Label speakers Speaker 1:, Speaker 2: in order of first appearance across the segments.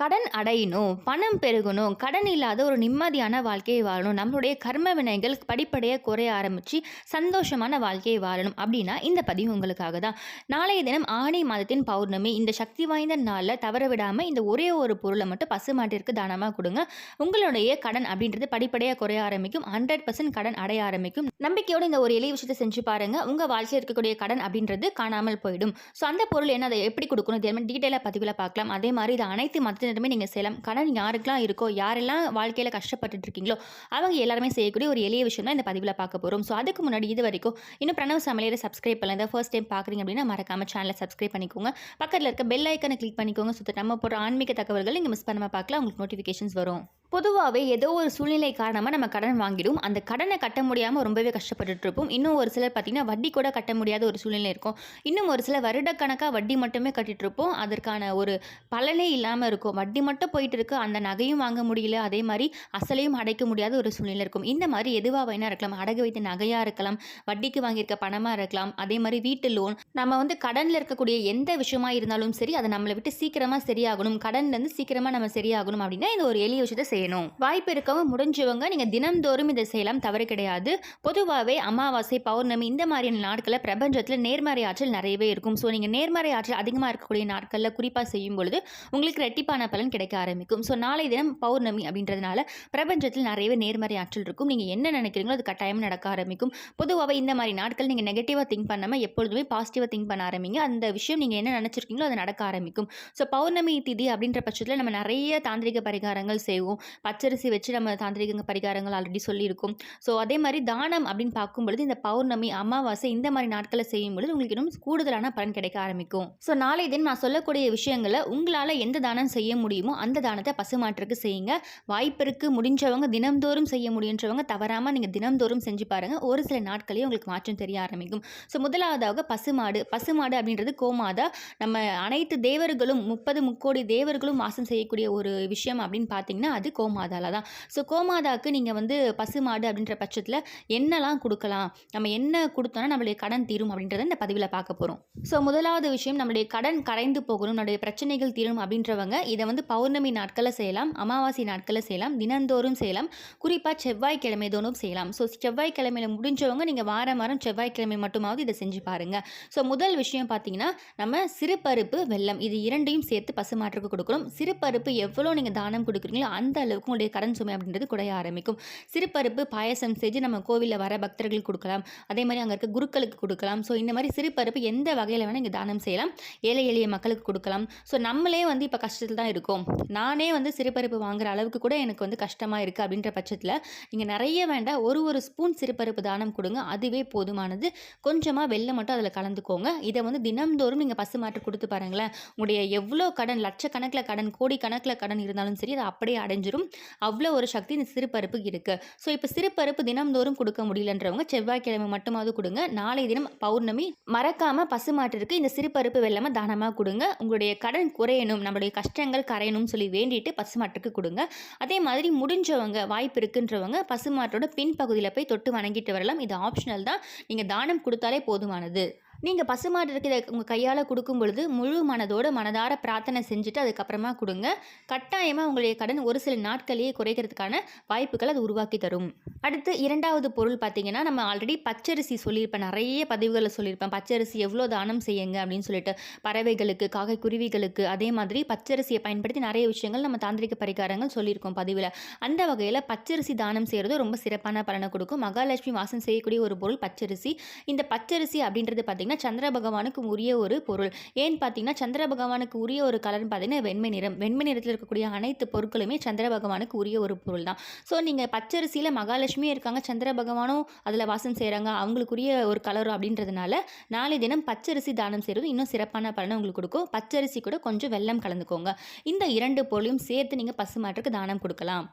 Speaker 1: கடன் அடையணும் பணம் பெருகணும் கடன் இல்லாத ஒரு நிம்மதியான வாழ்க்கையை வாழணும் நம்மளுடைய கர்ம வினைகள் படிப்படியாக குறைய ஆரம்பித்து சந்தோஷமான வாழ்க்கையை வாழணும் அப்படின்னா இந்த பதிவு உங்களுக்காக தான். நாளைய தினம் ஆணி மாதத்தின் பௌர்ணமி இந்த சக்தி வாய்ந்த நாளில் தவற விடாமல் இந்த ஒரே ஒரு பொருளை மட்டும் பசுமாட்டிற்கு தானமாக கொடுங்க. உங்களுடைய கடன் அப்படின்றது படிப்படியாக குறைய ஆரம்பிக்கும் ஹண்ட்ரட் பர்சன்ட் கடன் அடைய ஆரம்பிக்கும். நம்பிக்கையோடு இந்த ஒரு எளிய விஷயத்தை செஞ்சு பாருங்கள் உங்கள் வாழ்க்கையில் இருக்கக்கூடிய கடன் அப்படின்றது காணாமல் போயிடும். ஸோ அந்த பொருள் என்ன அதை எப்படி கொடுக்கணும்? இதே டீட்டெயிலாக பதிவில் பார்க்கலாம். அதே மாதிரி இது அனைத்து மதத்தினருமே நீங்கள் செய்யலாம் கடன் யாருக்கெல்லாம் இருக்கோ யாரெல்லாம் வாழ்க்கையில் கஷ்டப்பட்டுட்டு இருக்கீங்களோ அவங்க எல்லாருமே செய்யக்கூடிய ஒரு எளிய விஷயம் தான் இந்த பதிவில் பார்க்க போகிறோம் ஸோ அதுக்கு முன்னாடி இது வரைக்கும் இன்னும் பிரணவ சமையலை சப்ஸ்கிரைப் பண்ணல ஃபர்ஸ்ட் டைம் பார்க்குறீங்க அப்படின்னா மறக்காமல் சேனலை சப்ஸ்கிரைப் பண்ணிக்கோங்க. பக்கத்தில் இருக்க பெல் ஐக்கனை கிளிக் பண்ணிக்கோங்க. ஸோ நம்ம போகிற ஆன்மீக தகவல்கள் நீங்கள் மிஸ் பண்ணாமல் பார்க்கலாம். உங்களுக்கு நோட்டிஃபிகேஷன்ஸ் வரும். பொதுவாகவே ஏதோ ஒரு சூழ்நிலை காரணமாக நம்ம கடன் வாங்கிடும். அந்த கடனை கட்ட முடியாமல் ரொம்பவே கஷ்டப்பட்டுட்டு இருப்போம் இன்னும் ஒரு சிலர் பார்த்திங்கன்னா வட்டி கூட கட்ட முடியாத ஒரு சூழ்நிலை இருக்கும். இன்னும் ஒரு சில வருடக்கணக்காக வட்டி மட்டுமே கட்டிட்டு இருப்போம் அதற்கான ஒரு பலனே இல்லாமல் இருக்கும். வட்டி மட்டும் போயிட்டு இருக்கு அந்த நகையும் வாங்க முடியல. அதே மாதிரி அசலையும் அடைக்க முடியாத ஒரு சூழ்நிலை இருக்கும். இந்த மாதிரி எதுவாக வேணா இருக்கலாம். அடகு வைத்த நகையாக இருக்கலாம். வட்டிக்கு வாங்கியிருக்க பணமாக இருக்கலாம். அதே மாதிரி வீட்டு லோன். நம்ம வந்து கடனில் இருக்கக்கூடிய எந்த விஷயமா இருந்தாலும் சரி அதை நம்மளை விட்டு சீக்கிரமாக சரியாகணும். கடன்லேருந்து சீக்கிரமாக நம்ம சரியாகணும் அப்படின்னா இந்த ஒரு எளிய விஷயத்தை செய்யணும். வாய்ப்பு இருக்கவும் முடிஞ்சவங்க நீங்கள் தினம்தோறும் இதை செய்யலாம் தவறு கிடையாது. பொதுவாகவே அமாவாசை பௌர்ணமி இந்த மாதிரியான நாட்களில் பிரபஞ்சத்தில் நேர்மறை ஆற்றல் நிறையவே இருக்கும். ஸோ நீங்கள் நேர்மறை ஆற்றல் அதிகமாக இருக்கக்கூடிய நாட்களில் குறிப்பாக செய்யும் பொழுது உங்களுக்கு ரெட்டிப்பான பலன் கிடைக்க ஆரம்பிக்கும். ஸோ நாளை தினம் பௌர்ணமி அப்படின்றதுனால பிரபஞ்சத்தில் நிறையவே நேர்மறை ஆற்றல் இருக்கும். நீங்கள் என்ன நினைக்கிறீங்களோ அது கட்டாயம் நடக்க ஆரம்பிக்கும். பொதுவாகவே இந்த மாதிரி நாட்கள் நீங்கள் நெகட்டிவாக திங்க் பண்ணாமல் எப்பொழுதுமே பாசிட்டிவாக திங்க் பண்ண ஆரம்பிங்க. அந்த விஷயம் நீங்கள் என்ன நினச்சிருக்கீங்களோ அது நடக்க ஆரம்பிக்கும். ஸோ பௌர்ணமி திதி அப்படின்ற பட்சத்தில் நம்ம நிறைய தாந்திரிக பரிகாரங்கள் செய்வோம். பச்சரிசி வச்சு நம்ம தாந்திரிக பரிகாரங்கள் ஆல்ரெடி சொல்லியிருக்கோம். ஸோ அதே மாதிரி தானம் அப்படின்னு பார்க்கும்பொழுது இந்த பௌர்ணமி அமாவாசை இந்த மாதிரி நாட்களை செய்யும் பொழுது உங்களுக்கு இன்னும் கூடுதலான பலன் கிடைக்க ஆரம்பிக்கும். ஸோ நாளை தினம் நான் சொல்லக்கூடிய விஷயங்களை உங்களால் எந்த தானம் செய்ய முடியுமோ அந்த தானத்தை பசுமாற்றுக்கு செய்யுங்க. வாய்ப்பிற்கு முடிஞ்சவங்க தினம்தோறும் செய்ய முடியுன்றவங்க தவறாமல் நீங்கள் தினம்தோறும் செஞ்சு பாருங்கள் ஒரு சில நாட்களே உங்களுக்கு மாற்றம் தெரிய ஆரம்பிக்கும். ஸோ முதலாவதாக பசுமாடு. பசுமாடு அப்படின்றது கோமாதா. நம்ம அனைத்து தேவர்களும் முப்பது முக்கோடி தேவர்களும் வாசம் செய்யக்கூடிய ஒரு விஷயம் அப்படின்னு பார்த்தீங்கன்னா அது கோமாதால தான். ஸோ கோமாதாக்கு நீங்கள் வந்து பசுமாடு அப்படின்ற பட்சத்தில் என்னெல்லாம் கொடுக்கலாம்? நம்ம என்ன கொடுத்தோன்னா நம்மளுடைய கடன் தீரும் அப்படின்றத இந்த பதிவில் பார்க்க போகிறோம் ஸோ முதலாவது விஷயம் நம்மளுடைய கடன் கரைந்து போகணும் நம்மளுடைய பிரச்சனைகள் தீரும் அப்படின்றவங்க இதை வந்து பௌர்ணமி நாட்களில் செய்யலாம் அமாவாசை நாட்களில் செய்யலாம் தினந்தோறும் செய்யலாம். குறிப்பாக செவ்வாய்க்கிழமை தோறும் செய்யலாம். ஸோ செவ்வாய்க்கிழமையில முடிஞ்சவங்க நீங்கள் வாரம் வாரம் செவ்வாய்க்கிழமை மட்டுமாவது இதை செஞ்சு பாருங்கள் ஸோ முதல் விஷயம் பார்த்தீங்கன்னா நம்ம சிறுபருப்பு வெள்ளம் இது இரண்டையும் சேர்த்து பசுமாற்றுக்கு கொடுக்கணும். சிறுபருப்பு எவ்வளோ நீங்கள் தானம் கொடுக்குறீங்களோ அந்த அளவுக்கு உங்களுடைய கடன் சுமை அப்படின்றது குறைய ஆரம்பிக்கும். சிறுபருப்பு பாயசம் செஞ்சு நம்ம கோவிலில் வர பக்தர்களுக்கு கொடுக்கலாம். அதே மாதிரி அங்கே இருக்க குருக்களுக்கு கொடுக்கலாம். ஸோ இந்த மாதிரி சிறுபருப்பு எந்த வகையில் வேணால் இங்கே தானம் செய்யலாம். ஏழை எளிய மக்களுக்கு கொடுக்கலாம். ஸோ நம்மளே வந்து இப்போ கஷ்டத்தில் தான் இருக்கோம். நானே வந்து சிறுபருப்பு வாங்குற அளவுக்கு கூட எனக்கு வந்து கஷ்டமாக இருக்குது அப்படின்ற பட்சத்தில் நீங்கள் நிறைய வேண்டாம் ஒரு ஒரு ஸ்பூன் சிறுபருப்பு தானம் கொடுங்க. அதுவே போதுமானது. கொஞ்சமாக வெளில மட்டும் அதில் கலந்துக்கோங்க. இதை வந்து தினம்தோறும் நீங்கள் பசுமாட்டு கொடுத்து பாருங்களேன். உங்களுடைய எவ்வளோ கடன் லட்சக்கணக்கில் கடன் கோடி கணக்கில் கடன் இருந்தாலும் சரி அதை அப்படியே அடைஞ்சிரும். அவ்வளோ ஒரு சக்தி இந்த சிறுபருப்பு இருக்குது ஸோ இப்போ சிறுபருப்பு தினம்தோறும் கொடுக்க முடியலன்றவங்க செவ்வாய்க்கிழமை மட்டுமாவது கொடுங்க. நாளை தினம் பௌர்ணமி மறக்காமல் பசுமாட்டிற்கு இந்த சிறுபருப்பு வெள்ளமாக தானமாக கொடுங்க. உங்களுடைய கடன் குறையணும் நம்மளுடைய கஷ்டங்கள் கரையணும்னு சொல்லி வேண்டிட்டு பசுமாட்டுக்கு கொடுங்க. அதே மாதிரி முடிஞ்சவங்க வாய்ப்பு இருக்குன்றவங்க பசுமாட்டோட பின்பகுதியில் போய் தொட்டு வணங்கிட்டு வரலாம். இது ஆப்ஷனல் தான். நீங்கள் தானம் கொடுத்தாலே போதுமானது. நீங்கள் பசுமாடு இருக்கிற உங்கள் கையால் கொடுக்கும் பொழுது முழு மனதோடு மனதார பிரார்த்தனை செஞ்சுட்டு அதுக்கப்புறமா கொடுங்க. கட்டாயமாக உங்களுடைய கடன் ஒரு சில நாட்களையே குறைக்கிறதுக்கான வாய்ப்புகள் அது உருவாக்கி தரும். அடுத்து இரண்டாவது பொருள் பார்த்தீங்கன்னா நம்ம ஆல்ரெடி பச்சரிசி சொல்லியிருப்பேன் நிறைய பதிவுகளில் சொல்லியிருப்பேன். பச்சரிசி எவ்வளோ தானம் செய்யுங்க அப்படின்னு சொல்லிட்டு. பறவைகளுக்கு காகை குருவிகளுக்கு அதே மாதிரி பச்சரிசியை பயன்படுத்தி நிறைய விஷயங்கள் நம்ம தாந்திரிக பரிகாரங்கள் சொல்லியிருக்கோம் பதிவில். அந்த வகையில் பச்சரிசி தானம் செய்கிறது ரொம்ப சிறப்பான பலனை கொடுக்கும். மகாலட்சுமி வாசம் செய்யக்கூடிய ஒரு பொருள் பச்சரிசி. இந்த பச்சரிசி அப்படின்றது பார்த்திங்கன்னா சந்திர பகவானுக்கு உரிய ஒரு பொருள். ஏன்னு பார்த்தீங்கன்னா சந்திர பகவானுக்கு உரிய ஒரு கலர்னு பார்த்தீங்கன்னா வெண்மை நிறம். வெண்மை நிறத்தில் இருக்கக்கூடிய அனைத்து பொருட்களுமே சந்திர பகவானுக்கு உரிய ஒரு பொருள் தான். ஸோ நீங்கள் பச்சரிசியில் மகாலட்சுமியும் இருக்காங்க. சந்திர பகவானும் அதில் வாசம் செய்கிறாங்க அவங்களுக்குரிய ஒரு கலரும் அப்படின்றதுனால நாளை தினம் பச்சரிசி தானம் செய்கிறது இன்னும் சிறப்பான பலனை உங்களுக்கு கொடுக்கும். பச்சரிசி கூட கொஞ்சம் வெல்லம் கலந்துக்கோங்க. இந்த இரண்டு பொருளையும் சேர்த்து நீங்கள் பசுமாட்டுக்கு தானம் கொடுக்கலாம்.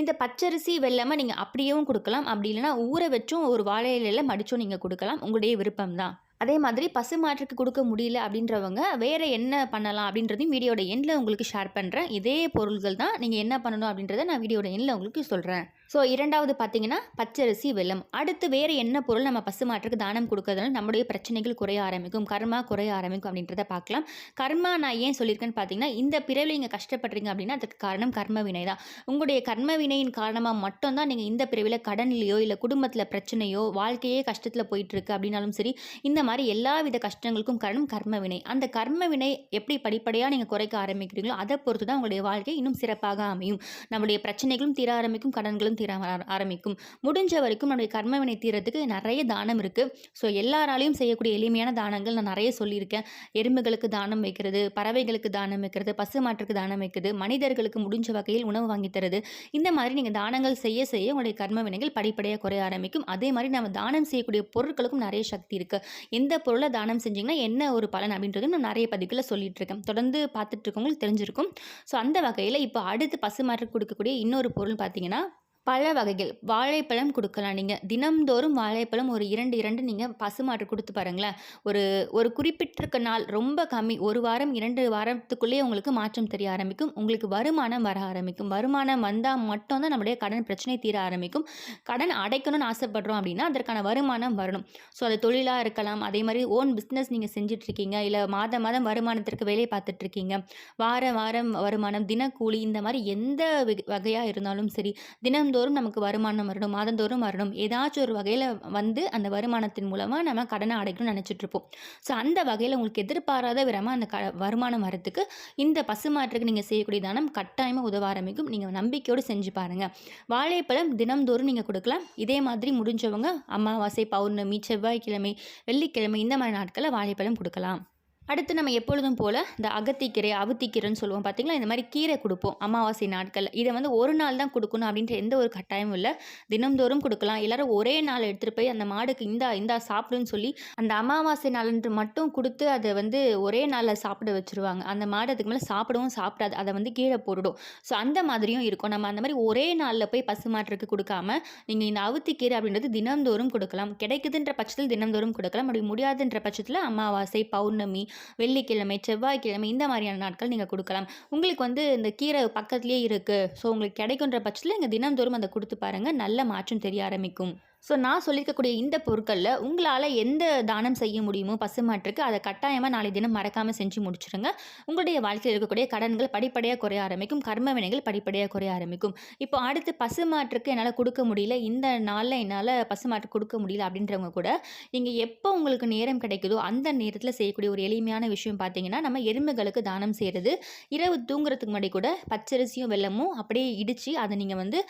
Speaker 1: இந்த பச்சரிசி வெல்லமை நீங்கள் அப்படியேவும் கொடுக்கலாம். அப்படி இல்லைன்னா ஊற வச்சும் ஒரு வாழை இலையில் மடிச்சும் நீங்கள் கொடுக்கலாம். உங்களுடைய விருப்பம் தான் அதே மாதிரி பசு மாற்றுக்கு கொடுக்க முடியல அப்படின்றவங்க வேறு என்ன பண்ணலாம் அப்படின்றதையும் வீடியோட எண்டில் உங்களுக்கு ஷேர் பண்ணுறேன் இதே பொருள்கள் தான் நீங்கள் என்ன பண்ணணும் அப்படின்றத நான் வீடியோட எண்டில் உங்களுக்கு சொல்கிறேன் ஸோ இரண்டாவது பார்த்தீங்கன்னா பச்சரிசி வெல்லம். அடுத்து வேறு என்ன பொருள் நம்ம பசுமாட்டுக்கு தானம் கொடுக்கறதுனால நம்முடைய பிரச்சனைகள் குறைய ஆரம்பிக்கும் கர்மா குறைய ஆரம்பிக்கும் அப்படின்றத பார்க்கலாம். கர்மா நான் ஏன் சொல்லியிருக்கேன்னு பார்த்தீங்கன்னா இந்த பிறவில் நீங்கள் கஷ்டப்படுறீங்க அப்படின்னா அதுக்கு காரணம் கர்ம வினை தான். உங்களுடைய கர்ம வினையின் காரணமாக மட்டும்தான் நீங்கள் இந்த பிறவியில் கடன்லையோ இல்லை குடும்பத்தில் பிரச்சனையோ வாழ்க்கையே கஷ்டத்தில் போயிட்டு இருக்கு அப்படின்னாலும் சரி இந்த மாதிரி எல்லா வித கஷ்டங்களுக்கும் காரணம் கர்ம வினை. அந்த கர்ம வினை எப்படி படிப்படியாக நீங்கள் குறைக்க ஆரம்பிக்கிறீங்களோ அதை பொறுத்து தான் உங்களுடைய வாழ்க்கை இன்னும் சிறப்பாக அமையும். நம்முடைய பிரச்சனைகளும் தீர ஆரம்பிக்கும் கடன்களும் தீர ஆரம்பிக்கும். முடிஞ்ச வரைக்கும் நம்முடைய கர்ம வினை தீரத்துக்கு நிறைய தானம் இருக்குது ஸோ எல்லாராலையும் செய்யக்கூடிய எளிமையான தானங்கள் நான் நிறைய சொல்லியிருக்கேன். எறும்புகளுக்கு தானம் வைக்கிறது பறவைகளுக்கு தானம் வைக்கிறது பசு மாற்றுக்கு தானம் வைக்கிறது மனிதர்களுக்கு முடிஞ்ச வகையில் உணவு வாங்கி தருது. இந்த மாதிரி நீங்கள் தானங்கள் செய்ய செய்ய உங்களுடைய கர்ம வினைகள் படிப்படியாக குறைய ஆரம்பிக்கும். அதே மாதிரி நம்ம தானம் செய்யக்கூடிய பொருட்களுக்கும் நிறைய சக்தி இருக்குது எந்த பொருளை தானம் செஞ்சீங்கன்னா என்ன ஒரு பலன் அப்படின்றது நான் நிறைய பதிவில் சொல்லிட்டு இருக்கேன் தொடர்ந்து பார்த்துட்டு இருக்கவங்களுக்கு தெரிஞ்சிருக்கும். ஸோ அந்த வகையில் இப்போ அடுத்து பசு பசுமாட்டுக்கு கொடுக்கக்கூடிய இன்னொரு பொருள் பார்த்தீங்கன்னா பழ வகைகள் வாழைப்பழம் கொடுக்கலாம். நீங்கள் தினம்தோறும் வாழைப்பழம் ஒரு இரண்டு இரண்டு நீங்கள் பசுமாட்டு கொடுத்து பாருங்களேன். ஒரு ஒரு குறிப்பிட்டிருக்க நாள் ரொம்ப கம்மி. ஒரு வாரம் இரண்டு வாரத்துக்குள்ளேயே உங்களுக்கு மாற்றம் தெரிய ஆரம்பிக்கும். உங்களுக்கு வருமானம் வர ஆரம்பிக்கும். வருமானம் வந்தால் மட்டும்தான் நம்முடைய கடன் பிரச்சனை தீர ஆரம்பிக்கும். கடன் அடைக்கணும்னு ஆசைப்படுறோம் அப்படின்னா அதற்கான வருமானம் வரணும். ஸோ அது தொழிலாக இருக்கலாம். அதே மாதிரி ஓன் பிஸ்னஸ் நீங்கள் செஞ்சிட்ருக்கீங்க. இல்லை மாதம் மாதம் வருமானத்திற்கு வேலை பார்த்துட்ருக்கீங்க. வார வாரம் வருமானம் தினக்கூலி இந்த மாதிரி எந்த வகையாக இருந்தாலும் சரி தினம் மாதந்தோறும் நமக்கு வருமானம் வரணும் மாதந்தோறும் வரணும். ஏதாச்சும் ஒரு வகையில் வந்து அந்த வருமானத்தின் மூலமாக நம்ம கடனை அடைக்கணும்னு நினச்சிட்ருப்போம் ஸோ அந்த வகையில் உங்களுக்கு எதிர்பாராத விதமாக அந்த க வருமானம் வரத்துக்கு இந்த பசுமாற்றுக்கு நீங்கள் செய்யக்கூடிய தானம் கட்டாயமாக உதவ ஆரம்பிக்கும். நீங்கள் நம்பிக்கையோடு செஞ்சு பாருங்கள் வாழைப்பழம் தினம்தோறும் நீங்கள் கொடுக்கலாம். இதே மாதிரி முடிஞ்சவங்க அமாவாசை பௌர்ணமி செவ்வாய்க்கிழமை வெள்ளிக்கிழமை இந்த மாதிரி நாட்களில் வாழைப்பழம் கொடுக்கலாம். அடுத்து நம்ம எப்பொழுதும் போல் இந்த அகத்திக்கீரை அவுத்திக்கீரைன்னு சொல்லுவோம் பார்த்தீங்களா இந்த மாதிரி கீரை கொடுப்போம் அமாவாசை நாட்கள் இதை வந்து ஒரு நாள் தான் கொடுக்கணும் அப்படின்ற எந்த ஒரு கட்டாயமும் இல்லை. தினம்தோறும் கொடுக்கலாம். எல்லாரும் ஒரே நாள் எடுத்துகிட்டு போய் அந்த மாடுக்கு இந்தா இந்தா சாப்பிடுன்னு சொல்லி அந்த அமாவாசை நாளன்று மட்டும் கொடுத்து அதை வந்து ஒரே நாளில் சாப்பிட வச்சுருவாங்க. அந்த மாடு அதுக்கு மேலே சாப்பிடவும் சாப்பிடாது. அதை வந்து கீழே போட்டுடும். ஸோ அந்த மாதிரியும் இருக்கும். நம்ம அந்த மாதிரி ஒரே நாளில் போய் பசுமாட்டுக்கு கொடுக்காம நீங்கள் இந்த அவுத்திக்கீரை அப்படின்றது தினம்தோறும் கொடுக்கலாம். கிடைக்குதுன்ற பட்சத்தில் தினம்தோறும் கொடுக்கலாம். அப்படி முடியாதுன்ற பட்சத்தில் அமாவாசை பௌர்ணமி வெள்ளிக்கிழமை செவ்வாய்க்கிழமை இந்த மாதிரியான நாட்கள் நீங்கள் கொடுக்கலாம். உங்களுக்கு வந்து இந்த கீரை பக்கத்துலேயே இருக்குது ஸோ உங்களுக்கு கிடைக்குன்ற பட்சத்தில் நீங்கள் தினந்தோறும் அதை கொடுத்து பாருங்கள் நல்ல மாற்றம் தெரிய ஆரம்பிக்கும். ஸோ நான் சொல்லியிருக்கக்கூடிய இந்த பொருட்களில் உங்களால் எந்த தானம் செய்ய முடியுமோ பசுமாட்டுக்கு அதை கட்டாயமாக நாளை தினம் மறக்காமல் செஞ்சு முடிச்சிருங்க. உங்களுடைய வாழ்க்கையில் இருக்கக்கூடிய கடன்கள் படிப்படியாக குறைய ஆரம்பிக்கும் கர்ம வினைகள் படிப்படியாக குறைய ஆரம்பிக்கும். இப்போ அடுத்து பசுமாட்டுக்கு என்னால் கொடுக்க முடியல இந்த நாளில் என்னால் பசுமாட்டு கொடுக்க முடியல அப்படின்றவங்க கூட நீங்கள் எப்போ உங்களுக்கு நேரம் கிடைக்குதோ அந்த நேரத்தில் செய்யக்கூடிய ஒரு எளிமையான விஷயம் பார்த்தீங்கன்னா நம்ம எறும்புகளுக்கு தானம் செய்கிறது இரவு தூங்குறதுக்கு முன்னாடி கூட பச்சரிசியும் வெல்லமும் அப்படியே இடித்து அதை நீங்கள் வந்து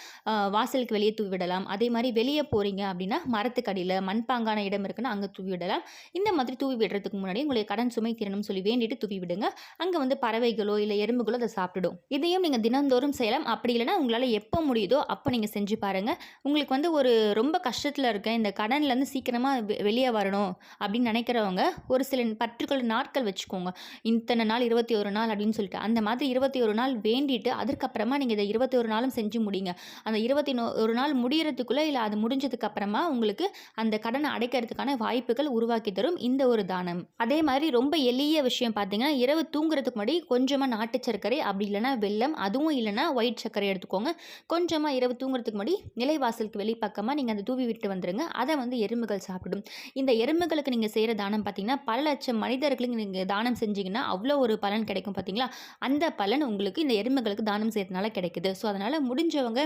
Speaker 1: வாசலுக்கு வெளியே தூவி விடலாம். அதே மாதிரி வெளியே போகிறீங்க அப்படின்னா மரத்துக்கடியில் மண்பாங்கான இடம் இருக்குன்னா அங்கே தூவி விடலாம் இந்த மாதிரி தூவி விடுறதுக்கு முன்னாடி உங்களுடைய கடன் சுமை திறனும் சொல்லி வேண்டிட்டு தூவி விடுங்க. அங்கே வந்து பறவைகளோ இல்லை எறும்புகளோ அதை சாப்பிட்டுடும். இதையும் நீங்கள் தினந்தோறும் செய்யலாம். அப்படி இல்லைன்னா உங்களால் எப்போ முடியுதோ அப்போ நீங்கள் செஞ்சு பாருங்கள் உங்களுக்கு வந்து ஒரு ரொம்ப கஷ்டத்தில் இருக்கேன் இந்த கடன்லேருந்து சீக்கிரமாக வெளியே வரணும் அப்படின்னு நினைக்கிறவங்க ஒரு சில பர்டிகுலர் நாட்கள் வச்சுக்கோங்க. இத்தனை நாள் இருபத்தி ஒரு நாள் அப்படின்னு சொல்லிட்டு அந்த மாதிரி இருபத்தி ஒரு நாள் வேண்டிட்டு அதுக்கப்புறமா நீங்கள் இதை இருபத்தி ஒரு நாளும் செஞ்சு முடிங்க. அந்த இருபத்தி நோ ஒரு நாள் முடியறதுக்குள்ளே இல்லை அது முடிஞ்சதுக்கு அப்புறமா உங்களுக்கு அந்த கடனை அடைக்கிறதுக்கான வாய்ப்புகள் உருவாக்கி தரும் இந்த ஒரு தானம். அதே மாதிரி ரொம்ப எளிய விஷயம் பார்த்தீங்கன்னா இரவு தூங்குறதுக்கு முன்னாடி கொஞ்சமாக நாட்டு சர்க்கரை அப்படி இல்லைனா வெள்ளம் அதுவும் இல்லைன்னா ஒயிட் சர்க்கரை எடுத்துக்கோங்க. கொஞ்சமாக இரவு தூங்குறதுக்கு முன்னாடி நிலைவாசலுக்கு வெளிப்பக்கமாக நீங்கள் அந்த தூவி விட்டு வந்துடுங்க அதை வந்து எறும்புகள் சாப்பிடும். இந்த எறும்புகளுக்கு நீங்கள் செய்கிற தானம் பார்த்தீங்கன்னா பல லட்சம் மனிதர்களுக்கு நீங்கள் தானம் செஞ்சீங்கன்னா அவ்வளோ ஒரு பலன் கிடைக்கும் பார்த்தீங்களா? அந்த பலன் உங்களுக்கு இந்த எறும்புகளுக்கு தானம் செய்கிறதுனால கிடைக்குது. ஸோ அதனால் முடிஞ்சவங்க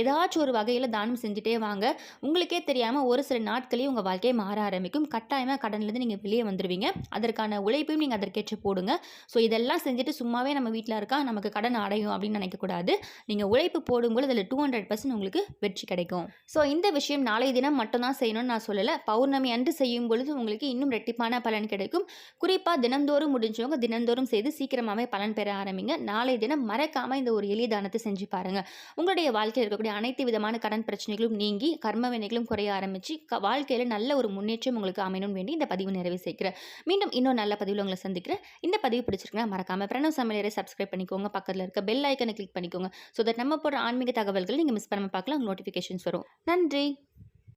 Speaker 1: ஏதாச்சும் ஒரு வகையில் தானம் செஞ்சுட்டே வாங்க. உங்களுக்கு தெரியாமல் ஒரு சில நாட்களே உங்கள் வாழ்க்கையை மாற ஆரம்பிக்கும். கட்டாயமாக கடன்லேருந்து நீங்கள் வெளியே வந்துடுவீங்க அதற்கான உழைப்பையும் நீங்கள் அதற்கேற்று போடுங்க. ஸோ இதெல்லாம் செஞ்சுட்டு சும்மாவே நம்ம வீட்டில் இருக்கா நமக்கு கடன் அடையும் அப்படின்னு நினைக்கக்கூடாது நீங்கள் உழைப்பு போடும்போது அதில் டூ ஹண்ட்ரட் பர்சன்ட் உங்களுக்கு வெற்றி கிடைக்கும். ஸோ இந்த விஷயம் நாளைய தினம் மட்டும்தான் செய்யணும்னு நான் சொல்லலை. பௌர்ணமி அன்று செய்யும் பொழுது உங்களுக்கு இன்னும் ரெட்டிப்பான பலன் கிடைக்கும். குறிப்பாக தினந்தோறும் முடிஞ்சவங்க தினந்தோறும் செய்து சீக்கிரமாகவே பலன் பெற ஆரம்பிங்க. நாளைய தினம் மறக்காமல் இந்த ஒரு எளிய தானத்தை செஞ்சு பாருங்கள் உங்களுடைய வாழ்க்கையில் இருக்கக்கூடிய அனைத்து விதமான கடன் பிரச்சனைகளும் நீங்கி கர்ம வினைகளும் குறைய ஆரம்பிச்சு வாழ்க்கையில் நல்ல ஒரு முன்னேற்றம் உங்களுக்கு அமையணும்னு வேண்டி இந்த பதிவு நிறைவு சேர்க்கிறேன் மீண்டும் இன்னும் நல்ல பதிவில் உங்களை சந்திக்கிறேன். இந்த பதிவு பிடிச்சிருக்கா மறக்காமல் பிரணவ் சமையலரை சப்ஸ்கிரைப் பண்ணிக்கோங்க. பக்கத்தில் இருக்க பெல் ஐக்கனை கிளிக் பண்ணிக்கோங்க. ஸோ தட் நம்ம போடுற ஆன்மீக தகவல்கள் நீங்கள் மிஸ் பண்ணாமல் பார்க்கலாம். நோட்டிஃபிகேஷன்ஸ் வரும். நன்றி.